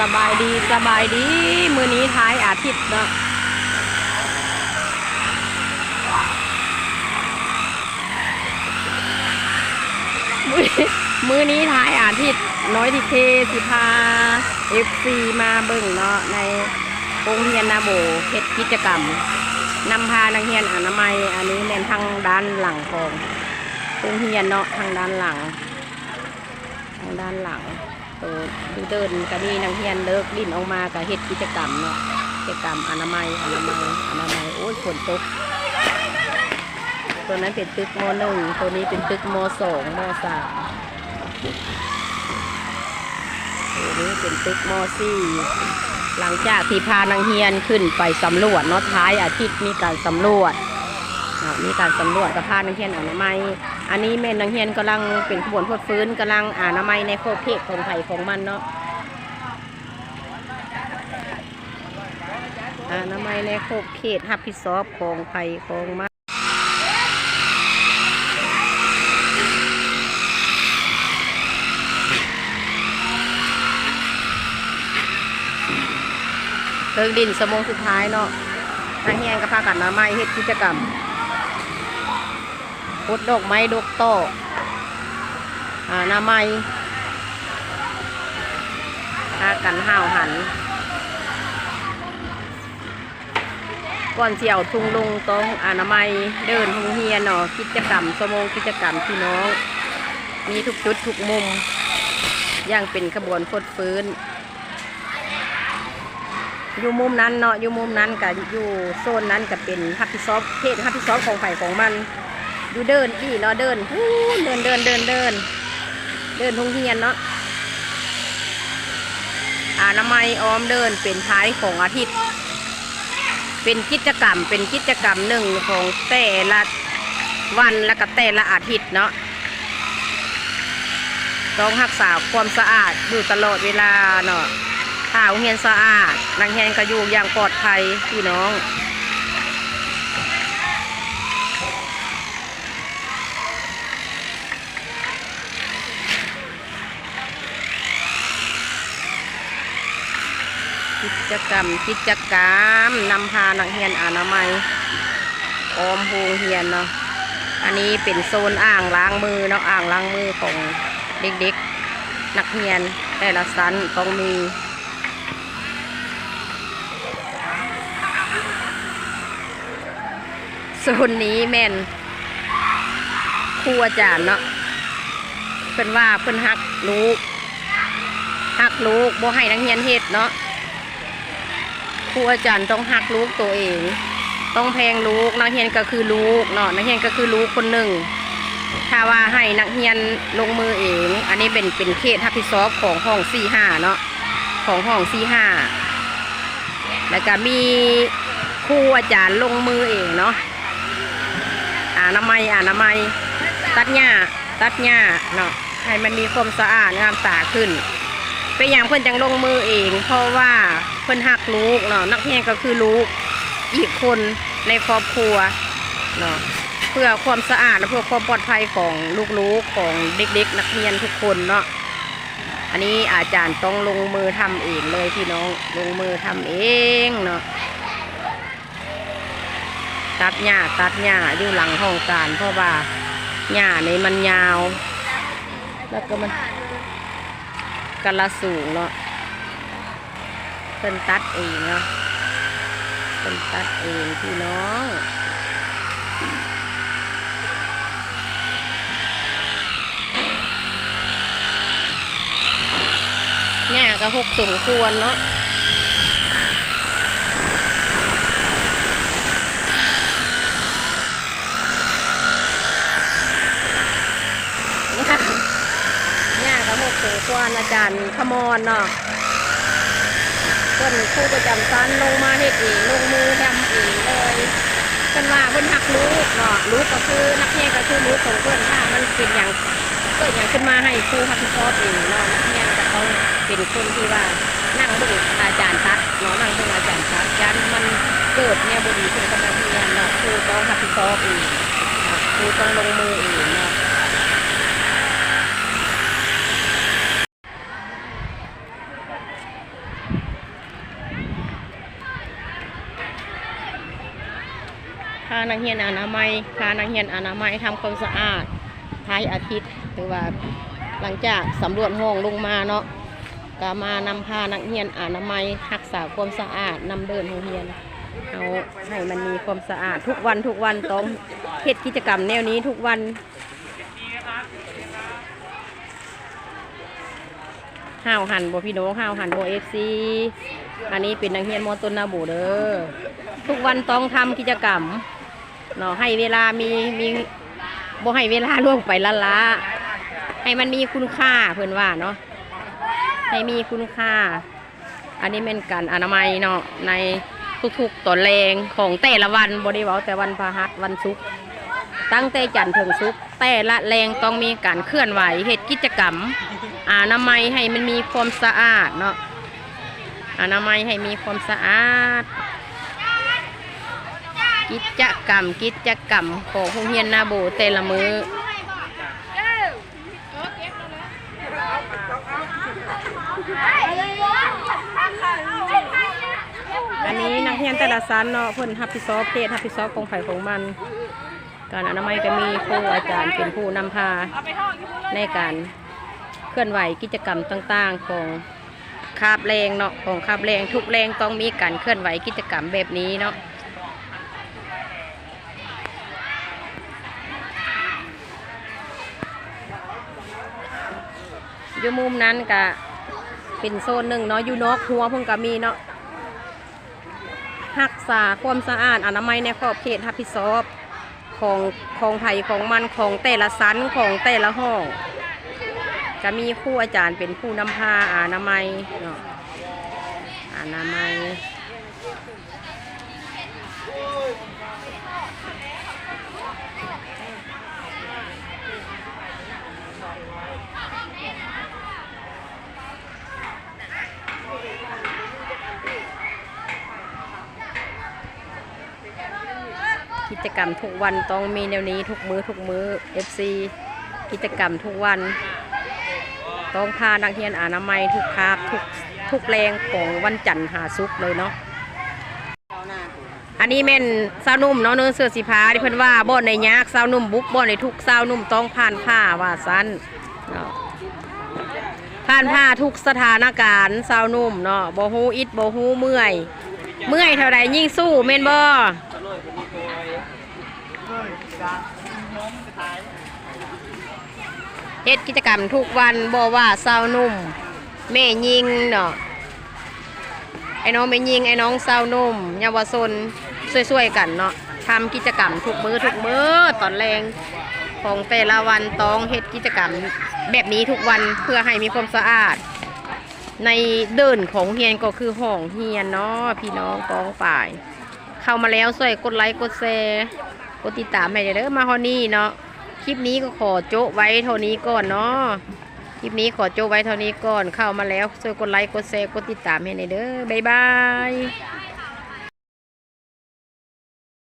สบายดีสบายดี มือนี้ท้ายอาทิตย์เนาะมือนี้ท้ายอาทิตย์น้อยทีเคสิพาเอฟซีมาเบิ่งเนาะในโรงเรียนนาโบเฮ็ดกิจกรรมนำพานักเรียนอนามัย อันนี้แม่นทางด้านหลังของโรงเรียนเนาะทางด้านหลัง ทางด้านหลัง ตัวดูเดินก็มีนักเรียนเลิกดิ้นออกมากับเฮ็ดกิจกรรมเนาะกิจกรรมอนามัยอนามัยอนามัยโอ้ยฝนตกตัวนั้นเป็นตึกมหนึ่งตัวนี้เป็นตึกมสองมสามตัวนี้เป็นตึกมสี่หลังจากที่พานังเฮียนขึ้นไปสำรวจเนาะท้ายอาทิตย์มีการสำรวจเนาะมีการสำรวจกับพานังเฮียนอนามัย อันนี้แม่นังเฮียนกำลังเป็นขบวนพดฟื้นกำลังอ่านามัยในโคเพกของไผ่ของมันเนาะอ่านามัยในโคกเขตฮับผิดชอบของไผ่ของมันเลิกดินสมงสุดท้ายเนาะทางเฮียนก็พากันมาไม้เฮ็ดกิจกรรม พุดดอกไม้ดอกโตอ่าหน้าไม้พากันห้าวหัน ก่อนเสี่ยวทุงลุงตรงอนามัยเดินทงเฮียนเนาะกิจกรรมสมงกิจกรรมพี่น้อง มีทุกจุดทุกมุม ย่างเป็นขบวนฟดฟื้นอยู่มุมนั้นเนาะอยู่มุมนั้นกับอยู่โซนนั้นก็เป็นฮับพิซอฟเพศฮับพิซอฟของไผ่ของมัน อยู่เดินพี่เนาเดินหูเดินเดินเดินเดิน เดินทงเฮียนเนาะอานามัยออมเดินเป็นท้ายของอาทิตย์ เป็นกิจกรรมเป็นกิจกรรมหนึ่งของแต่ละวันและก็แต่ละอาทิตย์เนาะต้องรักษาความสะอาดอยู่ตลอดเวลาเนาะถ้าโรงเรียนสะอาดนักเรียนก็อยู่อย่างปลอดภัยพี่น้อง กิจกรรม กิจกรรมนำพานักเรียนอนามัยออมโรงเรียนเนาะอันนี้เป็นโซนอ่างล้างมือเนาะอ่างล้างมือของเด็กๆ นักเรียนแต่ละชั้นต้องมีส่วนนี้แม่นครูอาจารย์เนาะเพิ่นว่าเพิ่นฮักลูกฮักลูกบ่ให้นักเรียนเฮ็ดเนาะ ครูอาจารย์ต้องฮักลูกตัวเอง ต้องแพงลูกนักเรียนก็คือลูกเนาะนักเรียนก็คือลูกคนหนึ่งถ้าว่าให้นักเรียนลงมือเอง อันนี้เป็นเป็นเขตรับผิดชอบของห้องสี่ห้าเนาะของห้องสี่ห้าแล้วก็มีครูอาจารย์ลงมือเองเนาะอานามัยอานามัยตัดหญ้าตัดหญ้าเนาะให้มันมีความสะอาดงามตาขึ้น เป็นอย่างเพื่อนจังลงมือเอง เพราะว่า พื่อนหักลูกเนาะนักเรียนก็คือลูกอีกคนในครอบครัวเนาะเพื่อความสะอาดและเพื่อความปลอดภัยของลูกๆของเด็กๆ นักเรียนทุกคนเนาะอันนี้อาจารย์ต้องลงมือทำเองเลยพี่น้องลงมือทำเองเนาะตัดหญ้าตัดหญ้าอยู่หลังห้องการเพราะว่าหญ้าในมันยาว แล้วก็มันกระสูงเนาะ เป็นตัดเองเนาะเป็นตัดเองพี่น้องหญ้าก็หกสมควรเนาะย่าย่ากับหกโสควานอาจารย์ขมอนเนาะ พิ่นครูประจำชั้นลงมาเฮ็ดเองลงมือทำเองเลยเพิ่นว่าเพิ่นหักลูกเนาะลูกก็คือนักเรียนก็คือลูกของเพิ่นถ้ามันเป็นอย่างเกิดอย่างขึ้นมาให้ครูรับผิดชอบเองเนาะนักเรียนก็ต้องเป็นคนที่ว่านั่งเบิ่งอาจารย์ตัดเนาะนั่งเบิ่งอาจารย์ตัดยันมันเกิดเนี่ยบ่ดีขึ้นกับนักเรียนเนาะครูต้องรับผิดชอบเองครูต้องลงมือเองเนาะ อานักเรียนอนามัยพานักเรียนอนามัยทำความสะอาดท้ายอาทิตย์หรือว่าหลังจากสำรวจห้องลงมาเนาะก็มานำพานักเรียนอนามัยรักษาความสะอาดนำเดินโรงเรียนเอาให้มันมีความสะอาดทุกวันทุกวันต้องเฮ็ดกิจกรรมแนวนี้ทุกวันห้าวหันบ่พี่น้องห้าวหันบ่เอฟซีอันนี้เป็นนักเรียนมอต้นนาบูเด้อทุกวันต้องทำกิจกรรม เนาะให้เวลามีมีบ่ให้เวลาล่วงไปละละให้มันมีคุณค่าเพิ่อนว่าเนาะให้มีคุณค่า อันนี้เป็นการอนามัยเนาะในทุกๆตอนแรงของแต่ละวันบ่ได้เว้าแต่วันพฤหัสวันศุกร์ตั้งแต่จันทร์ถึงศุกร์แต่ละแรงต้องมีการเคลื่อนไหวเฮ็ดกิจกรรมอนามัยให้มันมีความสะอาดเนาะอนามัยให้มีความสะอาด กิจกรรม กิจกรรมของโรงเรียนนาโบแต่ละมืออันนี้นักเรียนแต่ละชั้นเนาะเพิ่นรับผิดชอบเพศรับผิดชอบของไผของมัน การอนามัยก็มีครูอาจารย์เป็นผู้นำพาในการเคลื่อนไหวกิจกรรมต่างๆของคาบแรงเนาะของคาบแรงทุกแรงต้องมีการเคลื่อนไหวกิจกรรมแบบนี้เนาะ อยู่มุมนั้นก็เป็นโซนหนึ่งเนาะอยู่นอกหัวเพิ่งก็มีเนาะรักษาความสะอาดอนามัยในขอบเขตรับผิดชอบของของไผ่ของมันของแต่ละสันของแต่ละห้องจะมีครูอาจารย์เป็นผู้นำพาอนามัยเนาะอนามัย จกรรมทุกวันต้องมีแนวนี้ทุกมือ้อทุกมือ้อ FC กิจกรรมทุกวัน ต้องพานักเรียนอนามัยทุกคาบทุกทุกแรงของวันจันทร์หาซุกเลยเนาะอันนี้แม่นสาวนุ่มเนาะเนื้อเสื้อสีผ้าที่เพิ่นว่าบ่อนในยักษ์สาวนุ่มบุกบ่อนในทุกสาวนุ่มต้องผ่านผ้าว่าสั้นเนาะผ่านผ้าทุกสถานการณ์สาวนุ่มเนาะบ่ฮู้อิดบ่ฮู้เมื่อย เมื่อยเท่าใดยิ่งสู้แม่นบ่ เฮ็ดกิจกรรมทุกวันบ่ว่าสานุ่ม แม่ยิงเนาะไอ้น้องไม่ยิงไอ้น้องเศร้านุ่มเยาวชนช่วยๆกันเนาะทำกิจกรรมทุกมือทุกมือตอนแรงของแต่ละวันต้องเฮ็ดกิจกรรมแบบนี้ทุกวันเพื่อให้มีความสะอาด ในเดินของเฮียนก็คือห้องเฮียนเนาะพี่น้องกองฝ่าย เข้ามาแล้วช่วยกดไลค์กดแชร์ กดติดตามให้เด้อมาฮอนี่เนาะคลิปนี้ก็ขอโจะไว้เท่านี้ก่อนเนาะคลิปนี้ขอโจบไว้เท่านี้ก่อนเข้ามาแล้วช่วยกดไลค์กดแชร์กดติดตามให้หน่อยเด้อบ๊ายบาย